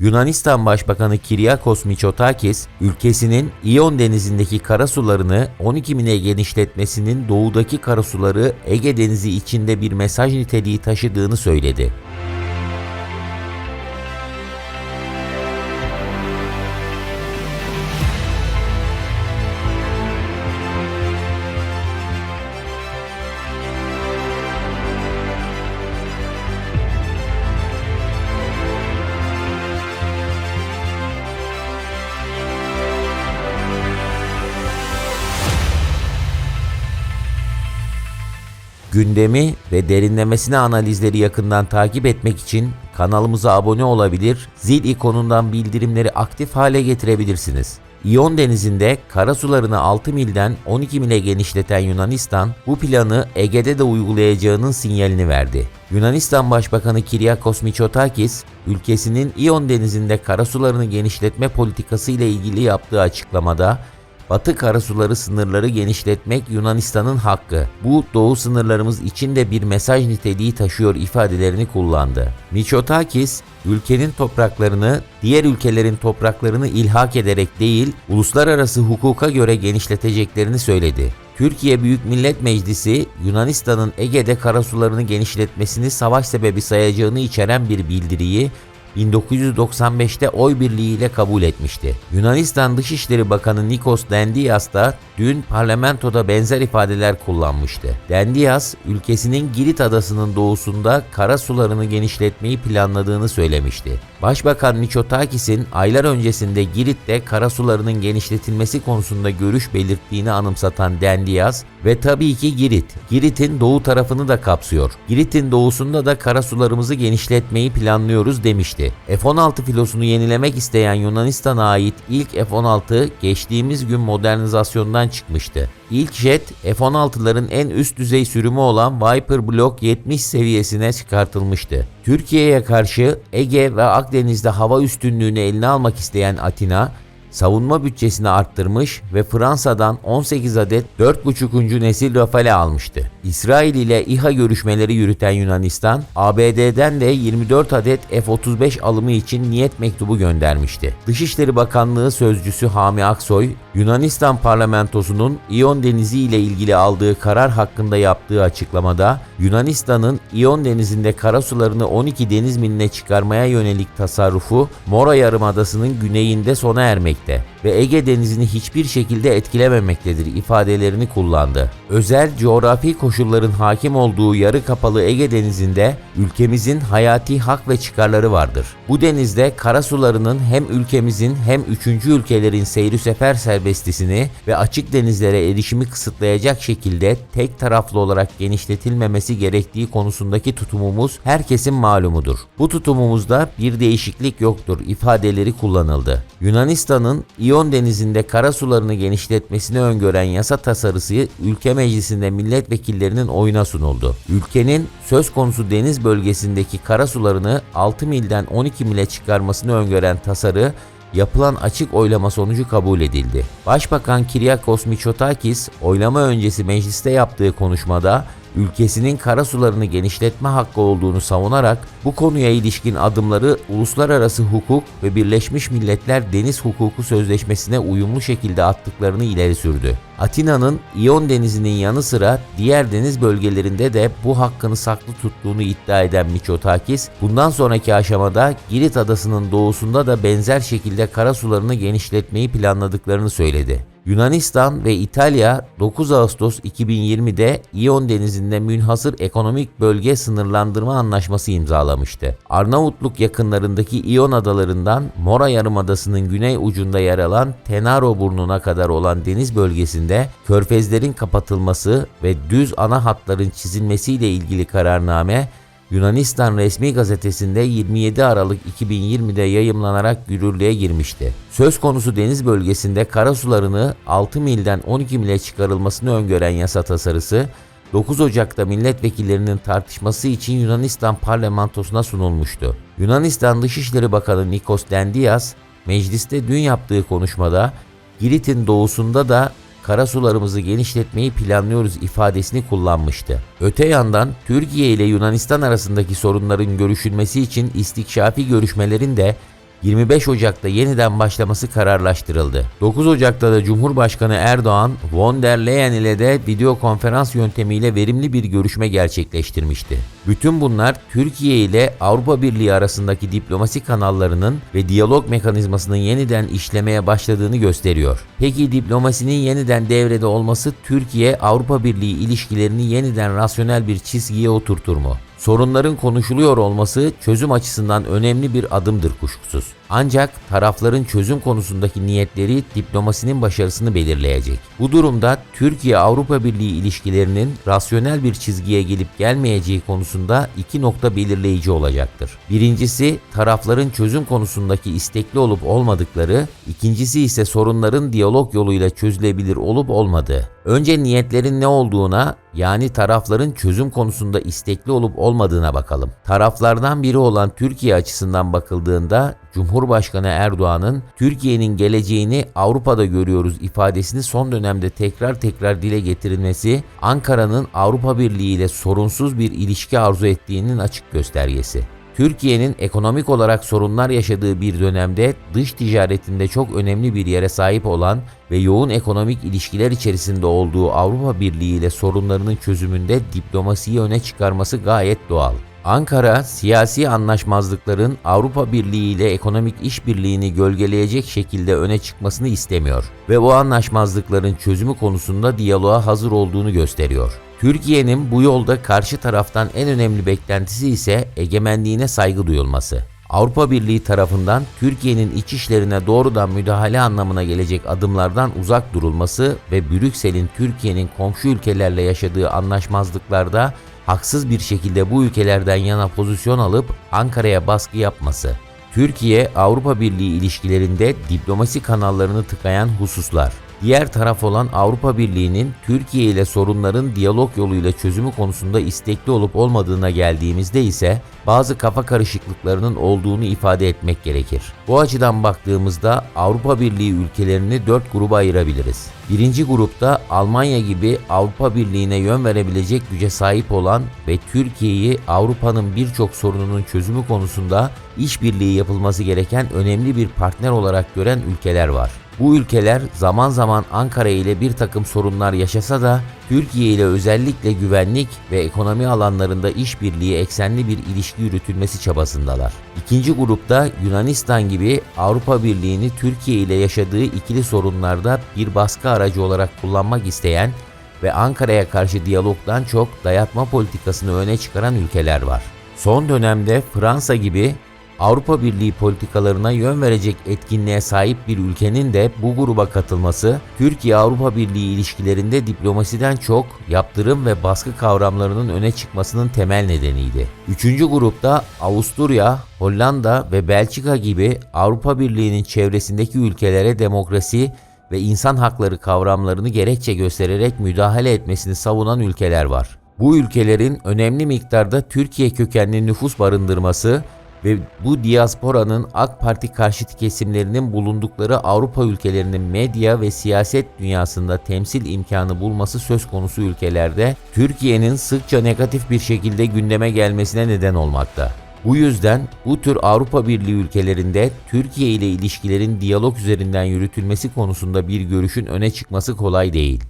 Yunanistan Başbakanı Kyriakos Mitsotakis, ülkesinin İyon denizindeki karasularını 12 mile genişletmesinin doğudaki karasuları Ege Denizi içinde bir mesaj niteliği taşıdığını söyledi. Gündemi ve derinlemesine analizleri yakından takip etmek için kanalımıza abone olabilir, zil ikonundan bildirimleri aktif hale getirebilirsiniz. İyon denizinde karasularını 6 milden 12 mile genişleten Yunanistan bu planı Ege'de de uygulayacağının sinyalini verdi. Yunanistan Başbakanı Kyriakos Mitsotakis, ülkesinin İyon denizinde karasularını genişletme politikası ile ilgili yaptığı açıklamada Batı karasuları sınırları genişletmek Yunanistan'ın hakkı. Bu doğu sınırlarımız için de bir mesaj niteliği taşıyor ifadelerini kullandı. Mitsotakis, ülkenin topraklarını diğer ülkelerin topraklarını ilhak ederek değil, uluslararası hukuka göre genişleteceklerini söyledi. Türkiye Büyük Millet Meclisi, Yunanistan'ın Ege'de karasularını genişletmesini savaş sebebi sayacağını içeren bir bildiriyi 1995'te oy birliğiyle kabul etmişti. Yunanistan Dışişleri Bakanı Nikos Dendias da dün parlamentoda benzer ifadeler kullanmıştı. Dendias, ülkesinin Girit adasının doğusunda kara sularını genişletmeyi planladığını söylemişti. Başbakan Mitsotakis'in aylar öncesinde Girit'te kara sularının genişletilmesi konusunda görüş belirttiğini anımsatan Dendias ve tabii ki Girit. Girit'in doğu tarafını da kapsıyor. Girit'in doğusunda da kara sularımızı genişletmeyi planlıyoruz demişti. F-16 filosunu yenilemek isteyen Yunanistan'a ait ilk F-16 geçtiğimiz gün modernizasyondan çıkmıştı. İlk jet F-16'ların en üst düzey sürümü olan Viper Block 70 seviyesine çıkartılmıştı. Türkiye'ye karşı Ege ve Akdeniz'de hava üstünlüğünü eline almak isteyen Atina, savunma bütçesini arttırmış ve Fransa'dan 18 adet 4.5. nesil Rafale almıştı. İsrail ile İHA görüşmeleri yürüten Yunanistan, ABD'den de 24 adet F-35 alımı için niyet mektubu göndermişti. Dışişleri Bakanlığı Sözcüsü Hami Aksoy, Yunanistan parlamentosunun İyon Denizi ile ilgili aldığı karar hakkında yaptığı açıklamada, Yunanistan'ın İyon Denizi'nde karasularını 12 deniz miline çıkarmaya yönelik tasarrufu Mora Yarımadası'nın güneyinde sona ermekte ve Ege Denizi'ni hiçbir şekilde etkilememektedir ifadelerini kullandı. Özel coğrafi koşulların hakim olduğu yarı kapalı Ege Denizi'nde ülkemizin hayati hak ve çıkarları vardır. Bu denizde karasularının hem ülkemizin hem üçüncü ülkelerin seyri sefer serbestisini ve açık denizlere erişimi kısıtlayacak şekilde tek taraflı olarak genişletilmemesi gerektiği konusundaki tutumumuz herkesin malumudur. Bu tutumumuzda bir değişiklik yoktur ifadeleri kullanıldı. Yunanistan'ın İyon Denizi'nde karasularını genişletmesini öngören yasa tasarısı ülke meclisinde milletvekillerinin oyuna sunuldu. Ülkenin söz konusu deniz bölgesindeki karasularını 6 milden 12 mile çıkarmasını öngören tasarı yapılan açık oylama sonucu kabul edildi. Başbakan Kyriakos Mitsotakis oylama öncesi mecliste yaptığı konuşmada ülkesinin karasularını genişletme hakkı olduğunu savunarak bu konuya ilişkin adımları uluslararası hukuk ve Birleşmiş Milletler Deniz Hukuku Sözleşmesi'ne uyumlu şekilde attıklarını ileri sürdü. Atina'nın İyon Denizi'nin yanı sıra diğer deniz bölgelerinde de bu hakkını saklı tuttuğunu iddia eden Mitsotakis, bundan sonraki aşamada Girit adasının doğusunda da benzer şekilde karasularını genişletmeyi planladıklarını söyledi. Yunanistan ve İtalya 9 Ağustos 2020'de İyon Denizi'nde münhasır ekonomik bölge sınırlandırma anlaşması imzalamıştı. Arnavutluk yakınlarındaki İyon adalarından Mora Yarımadası'nın güney ucunda yer alan Tenaro burnuna kadar olan deniz bölgesinde körfezlerin kapatılması ve düz ana hatların çizilmesiyle ilgili kararname Yunanistan resmi gazetesinde 27 Aralık 2020'de yayımlanarak yürürlüğe girmişti. Söz konusu deniz bölgesinde karasularını 6 milden 12 mile çıkarılmasını öngören yasa tasarısı 9 Ocak'ta milletvekillerinin tartışması için Yunanistan parlamentosuna sunulmuştu. Yunanistan Dışişleri Bakanı Nikos Dendias, mecliste dün yaptığı konuşmada Girit'in doğusunda da karasularımızı genişletmeyi planlıyoruz ifadesini kullanmıştı. Öte yandan Türkiye ile Yunanistan arasındaki sorunların görüşülmesi için istikşafi görüşmelerin de 25 Ocak'ta yeniden başlaması kararlaştırıldı. 9 Ocak'ta da Cumhurbaşkanı Erdoğan, von der Leyen ile de video konferans yöntemiyle verimli bir görüşme gerçekleştirmişti. Bütün bunlar Türkiye ile Avrupa Birliği arasındaki diplomasi kanallarının ve diyalog mekanizmasının yeniden işlemeye başladığını gösteriyor. Peki diplomasinin yeniden devrede olması Türkiye-Avrupa Birliği ilişkilerini yeniden rasyonel bir çizgiye oturtur mu? Sorunların konuşuluyor olması çözüm açısından önemli bir adımdır kuşkusuz. Ancak tarafların çözüm konusundaki niyetleri diplomasinin başarısını belirleyecek. Bu durumda Türkiye-Avrupa Birliği ilişkilerinin rasyonel bir çizgiye gelip gelmeyeceği konusunda iki nokta belirleyici olacaktır. Birincisi tarafların çözüm konusundaki istekli olup olmadıkları, ikincisi ise sorunların diyalog yoluyla çözülebilir olup olmadığı. Önce niyetlerin ne olduğuna yani tarafların çözüm konusunda istekli olup olmadığına bakalım. Taraflardan biri olan Türkiye açısından bakıldığında Cumhurbaşkanı Erdoğan'ın Türkiye'nin geleceğini Avrupa'da görüyoruz ifadesini son dönemde tekrar tekrar dile getirilmesi Ankara'nın Avrupa Birliği ile sorunsuz bir ilişki arzu ettiğinin açık göstergesi. Türkiye'nin ekonomik olarak sorunlar yaşadığı bir dönemde dış ticaretinde çok önemli bir yere sahip olan ve yoğun ekonomik ilişkiler içerisinde olduğu Avrupa Birliği ile sorunlarının çözümünde diplomasiyi öne çıkarması gayet doğal. Ankara, siyasi anlaşmazlıkların Avrupa Birliği ile ekonomik işbirliğini gölgeleyecek şekilde öne çıkmasını istemiyor ve bu anlaşmazlıkların çözümü konusunda diyaloğa hazır olduğunu gösteriyor. Türkiye'nin bu yolda karşı taraftan en önemli beklentisi ise egemenliğine saygı duyulması. Avrupa Birliği tarafından Türkiye'nin iç işlerine doğrudan müdahale anlamına gelecek adımlardan uzak durulması ve Brüksel'in Türkiye'nin komşu ülkelerle yaşadığı anlaşmazlıklarda haksız bir şekilde bu ülkelerden yana pozisyon alıp Ankara'ya baskı yapması. Türkiye Avrupa Birliği ilişkilerinde diplomasi kanallarını tıkayan hususlar. Diğer taraf olan Avrupa Birliği'nin Türkiye ile sorunların diyalog yoluyla çözümü konusunda istekli olup olmadığına geldiğimizde ise bazı kafa karışıklıklarının olduğunu ifade etmek gerekir. Bu açıdan baktığımızda Avrupa Birliği ülkelerini dört gruba ayırabiliriz. Birinci grupta Almanya gibi Avrupa Birliği'ne yön verebilecek güce sahip olan ve Türkiye'yi Avrupa'nın birçok sorununun çözümü konusunda işbirliği yapılması gereken önemli bir partner olarak gören ülkeler var. Bu ülkeler zaman zaman Ankara ile bir takım sorunlar yaşasa da Türkiye ile özellikle güvenlik ve ekonomi alanlarında işbirliği eksenli bir ilişki yürütülmesi çabasındalar. İkinci grupta Yunanistan gibi Avrupa Birliği'ni Türkiye ile yaşadığı ikili sorunlarda bir baskı aracı olarak kullanmak isteyen ve Ankara'ya karşı diyalogdan çok dayatma politikasını öne çıkaran ülkeler var. Son dönemde Fransa gibi Avrupa Birliği politikalarına yön verecek etkinliğe sahip bir ülkenin de bu gruba katılması, Türkiye-Avrupa Birliği ilişkilerinde diplomasiden çok yaptırım ve baskı kavramlarının öne çıkmasının temel nedeniydi. Üçüncü grupta Avusturya, Hollanda ve Belçika gibi Avrupa Birliği'nin çevresindeki ülkelere demokrasi ve insan hakları kavramlarını gerekçe göstererek müdahale etmesini savunan ülkeler var. Bu ülkelerin önemli miktarda Türkiye kökenli nüfus barındırması ve bu diasporanın AK Parti karşıtı kesimlerinin bulundukları Avrupa ülkelerinin medya ve siyaset dünyasında temsil imkanı bulması söz konusu ülkelerde Türkiye'nin sıkça negatif bir şekilde gündeme gelmesine neden olmakta. Bu yüzden bu tür Avrupa Birliği ülkelerinde Türkiye ile ilişkilerin diyalog üzerinden yürütülmesi konusunda bir görüşün öne çıkması kolay değil.